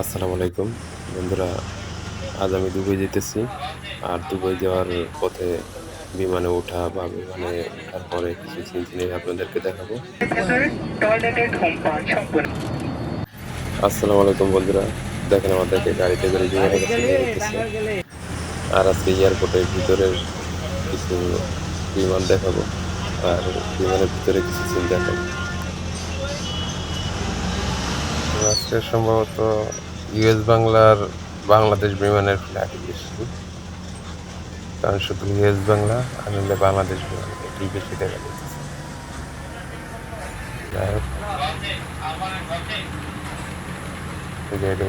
আসসালামু আলাইকুম। বন্ধুরা, আজ আমি দুবাই যেতেছি। আর দুবাই যাওয়ার পথে বিমানে ওঠা বা বিমানে ওঠার পরে কিছু চিন্তা আপনাদেরকে দেখাবো। আসসালামু আলাইকুম বন্ধুরা, দেখেন আমাদেরকে গাড়িতে করে বিমানে আর আজকে এয়ারপোর্টের ভিতরের কিছু বিমান দেখাবো। আর বিমানের ভিতরে কিছু সিন দেখাবো। আজকে সম্ভবত ইউএস বাংলার বাংলাদেশ বিমানের ফ্লাইট বেশি কারণ শুধু ইউএস বাংলা, আর নাহলে বাংলাদেশ বিমান এটি বেশি দেখা যাচ্ছে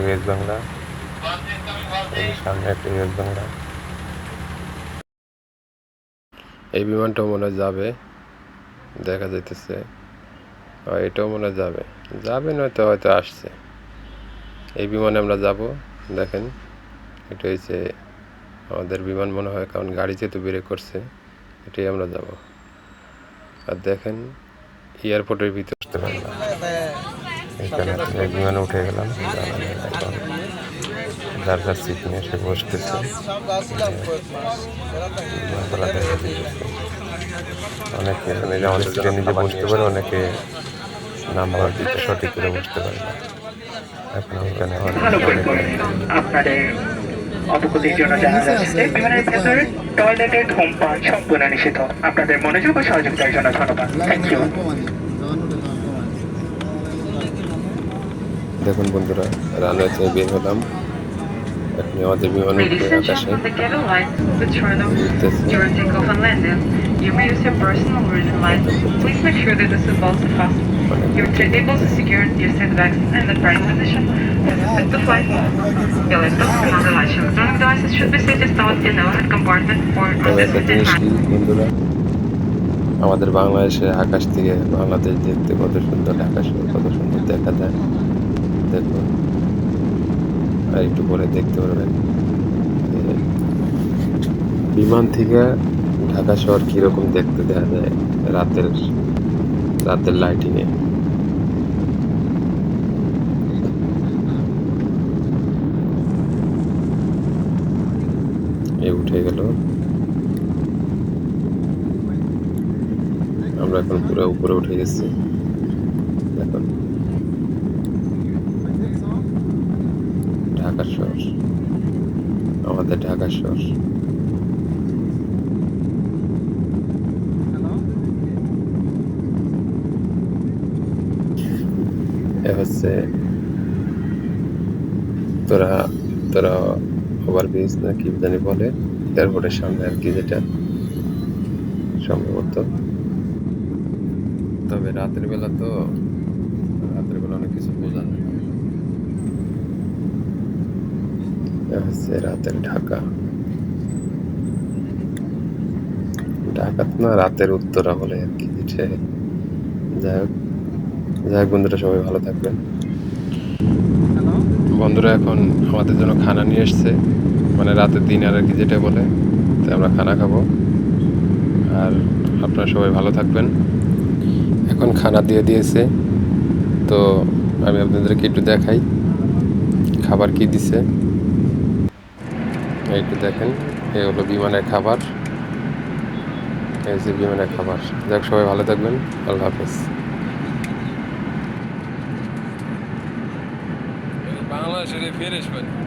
ইউএস বাংলা। সামনে একটা ইউএস বাংলা। এই বিমানটাও মনে যাবে। দেখা যাইতেছে। এটাও মনে যাবে। যাবে নয়তো হয়তো আসছে। এই বিমানে আমরা যাব, দেখেন। এটা হচ্ছে আমাদের বিমান মনে হয়, কারণ গাড়ি যেহেতু বেড়ে করছে, এটাই আমরা যাব। আর দেখেন, এয়ারপোর্টের ভিতরে আসতে পারলাম। এখানে বিমানে উঠে গেলাম যার যার সিট নিয়ে এসে বসতেছে। বিমানতলা অনেকে মানে নিজে বসতে পারে, অনেকে নাম্বার দিতে সঠিক করে বসতে পারে না। এখন আপনাদের অবগতির জন্য জানা যাচ্ছে বিমানের ভেতরে টয়লেটের ধূমপান সম্পূর্ণ নিষিদ্ধ। আপনাদের মনোযোগ ও সহযোগিতার জন্য ধন্যবাদ। থ্যাংক ইউ দেখুন বন্ধুরা রানওয়ে থেকে বের হলাম। এখন আমাদের বিমান উঠবে আকাশে। during takeoff and landing. You may use your personal reading light. Please make sure that the seatbelts are fastened. Your tray tables are secured, your backs and the parent position has a to flight. Your laptops and other light electronic devices should be safely stored in the overhead compartment or on the আমাদের বাংলাদেশে আকাশ থেকে বাংলাদেশ দেখতে কত সুন্দর আকাশ কত সুন্দর দেখা যায় দেখুন আর একটু পরে দেখতে পারবেন বিমান থেকে ঢাকা শহর কীরকম দেখতে দেখা যায় রাতের রাতের লাইটিংয়ে এ উঠে গেল। আমরা এখন পুরো উপরে উঠে গেছি। এখন ঢাকা শহর। আমাদের ঢাকা শহর। এ হচ্ছে তোরা তোরা ওভার ব্রিজ না কি জানি বলে, এয়ারপোর্টের সামনে আর কি যেটা সম্ভবত। তবে রাতের বেলা তো রাতের বেলা অনেক কিছু বোঝা যায়। রাতের ঢাকা। ঢাকা না রাতের উত্তরা বলে আর কি যাই হোক। যাই হোক, বন্ধুরা, সবাই ভালো থাকবেন। বন্ধুরা, এখন আমাদের জন্য খানা নিয়ে এসছে। মানে রাতের দিন আর কি যেটা বলে, তাই আমরা খানা খাব। আর আপনারা সবাই ভালো থাকবেন। এখন খানা দিয়ে দিয়েছে। তো আমি আপনাদেরকে একটু দেখাই, খাবার কি দিছে। একটু দেখেন এ হলো বিমানের খাবার। এই হচ্ছে বিমানের খাবার। যাক, সবাই ভালো থাকবেন। আল্লাহ হাফেজ। Monat schon fertig bin.